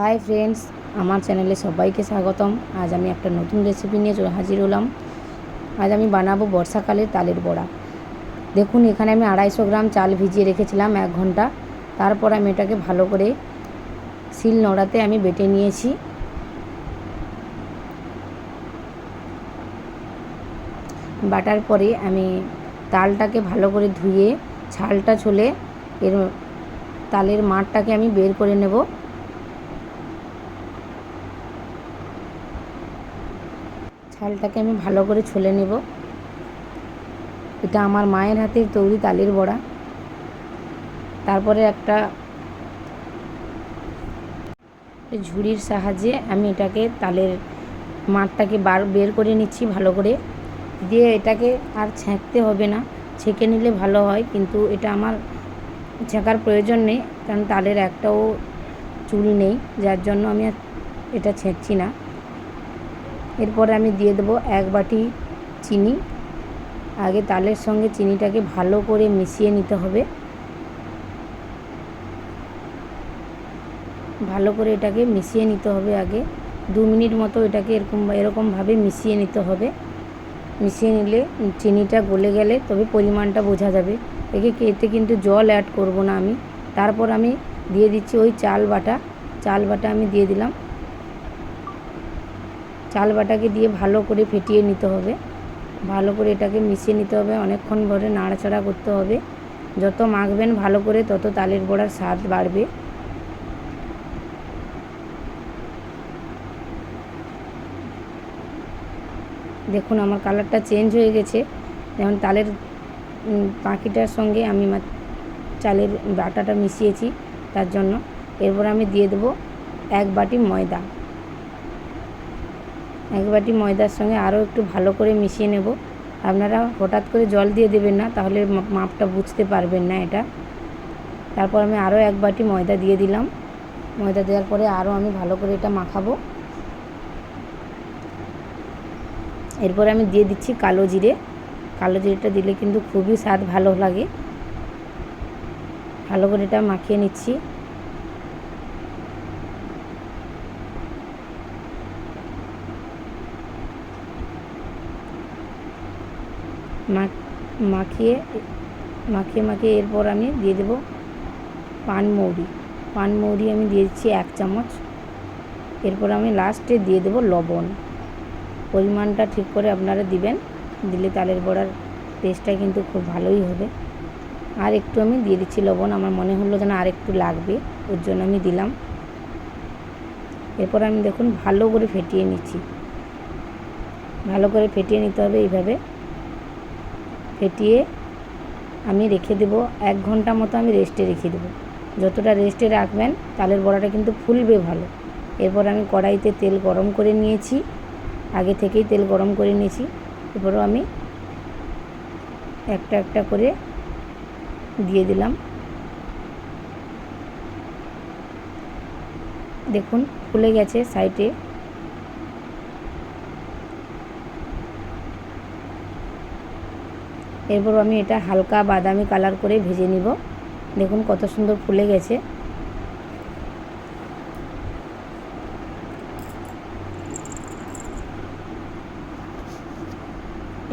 Hi friends আমার চ্যানেলে সবাইকে স্বাগতম। আজ আমি একটা নতুন রেসিপি নিয়ে হাজির হলাম। আজ আমি বানাবো বর্ষাকালের তালের বড়া। দেখুন, এখানে আমি আড়াইশো গ্রাম চাল ভিজিয়ে রেখেছিলাম এক ঘণ্টা। তারপর আমি এটাকে ভালো করে শিল নোড়াতে আমি বেটে নিয়েছি। বাটার পরে আমি তালটাকে ভালো করে ধুয়ে, ছালটা ছলে এর তালের মাঠটাকে আমি বের করে নেব। ছালটাকে আমি ভালো করে ছলে নেব। এটা আমার মায়ের হাতের তৈরি তালের বড়া। তারপরে একটা ঝুড়ির সাহায্যে আমি এটাকে তালের মাঠটাকে বার, বের করে নিচ্ছি ভালো করে। দিয়ে এটাকে আর ছেঁকতে হবে না। ছেঁকে নিলে ভালো হয়, কিন্তু এটা আমার ছেঁকার প্রয়োজন নেই, কারণ তালের একটাও চুল নেই, যার জন্য আমি আর এটা ছেঁকছি না। এরপরে আমি দিয়ে দেবো এক বাটি চিনি। আগে তালের সঙ্গে চিনিটাকে ভালো করে মিশিয়ে নিতে হবে। ভালো করে এটাকে মিশিয়ে নিতে হবে আগে। দু মিনিট মতো এটাকে এরকম, এরকমভাবে মিশিয়ে নিতে হবে। মিশিয়ে নিলে চিনিটা গলে গেলে তবে পরিমাণটা বোঝা যাবে। একে এতে কিন্তু জল অ্যাড করব না আমি। তারপর আমি দিয়ে দিচ্ছি ওই চাল বাটা। চাল বাটা আমি দিয়ে দিলাম। চাল বাটাকে দিয়ে ভালো করে ফেটিয়ে নিতে হবে। ভালো করে এটাকে মিশিয়ে নিতে হবে। অনেকক্ষণ ধরে নাড়াচাড়া করতে হবে। যত মাখবেন ভালো করে তত তালের বড়ার স্বাদ বাড়বে। দেখুন, আমার কালারটা চেঞ্জ হয়ে গেছে। যেমন তালের পাখিটার সঙ্গে আমি চালের বাটাটা মিশিয়েছি তার জন্য। এরপর আমি দিয়ে দেবো এক বাটি ময়দা। এক বাটি ময়দার সঙ্গে আরও একটু ভালো করে মিশিয়ে নেব। আপনারা হঠাৎ করে জল দিয়ে দেবেন না, তাহলে মাপটা বুঝতে পারবেন না এটা। তারপর আমি আরও এক বাটি ময়দা দিয়ে দিলাম। ময়দা দেওয়ার পরে আরও আমি ভালো করে এটা মাখাবো। এরপর আমি দিয়ে দিচ্ছি কালো জিরে। কালো জিরেটা দিলে কিন্তু খুবই স্বাদ ভালো লাগে। ভালো করে এটা মাখিয়ে নিচ্ছি। মাখিয়ে মাখিয়ে মাখিয়ে এরপর আমি দিয়ে দেবো পানমৌরি পানমৌরি আমি দিয়ে দিচ্ছি এক চামচ। এরপর আমি লাস্টে দিয়ে দেবো লবণ। পরিমাণটা ঠিক করে আপনারা দিবেন, দিলে তালের বড়ার টেস্টটা কিন্তু খুব ভালোই হবে। আর একটু আমি দিয়ে দিচ্ছি লবণ, আমার মনে হলো যেন আর একটু লাগবে, ওর জন্য আমি দিলাম। এরপর আমি দেখুন ভালো করে ফেটিয়ে নিচ্ছি। ভালো করে ফেটিয়ে নিতে হবে এইভাবে। ফেটিয়ে আমি রেখে দেবো, এক ঘণ্টা মতো আমি রেস্টে রেখে দেবো। যতটা রেস্টে রাখবেন, তালের বড়াটা কিন্তু ফুলবে ভালো। এরপর আমি কড়াইতে তেল গরম করে নিয়েছি, আগে থেকেই তেল গরম করে নিয়েছি। এরপরও আমি একটা একটা করে দিয়ে দিলাম। দেখুন, ফুলে গেছে সাইডে। এরপর আমি এটা হালকা বাদামি কালার করে ভেজে নিব। দেখুন কত সুন্দর ফুলে গেছে।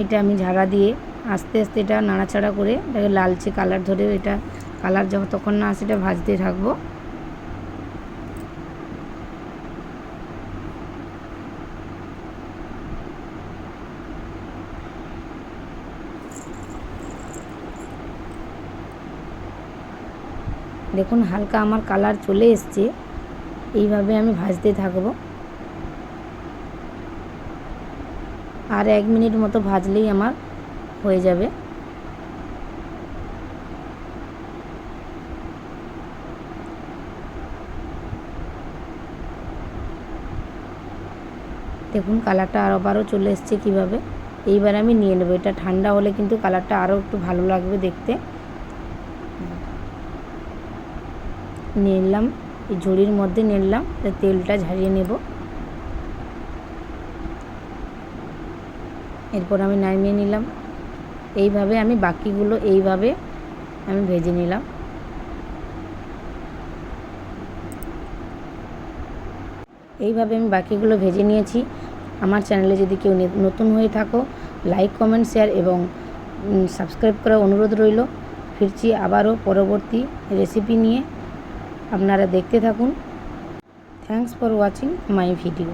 এটা আমি ঝাড়া দিয়ে আস্তে আস্তে এটা নাড়াচাড়া করে এটাকে লালচে কালার ধরে এটা কালার যতক্ষণ না আসে এটা ভাজতে থাকব। দেখুন, হালকা আমার কালার চলে এসছে। এইভাবে আমি ভাজতে থাকব। আর এক মিনিট মতো ভাজলেই আমার হয়ে যাবে। দেখুন, কালারটা আর আবারও চলে এসছে কীভাবে। এইবার আমি নিয়ে নেব। এটা ঠান্ডা হলে কিন্তু কালারটা আরও একটু ভালো লাগবে দেখতে। নিলাম, এই ঝুড়ির মধ্যে নিলাম তেলটা ঝারিয়ে নেব। এরপর আমি নামিয়ে নিলাম। এইভাবে আমি বাকিগুলো এইভাবে আমি ভেজে নিলাম। এইভাবে আমি বাকিগুলো ভেজে নিয়েছি। আমার চ্যানেলে যদি কেউ নতুন হয়ে থাকো, লাইক, কমেন্ট, শেয়ার এবং সাবস্ক্রাইব করার অনুরোধ রইল। ফিরছি আবারও পরবর্তী রেসিপি নিয়ে। আপনারা দেখতে থাকুন। Thanks for watching my video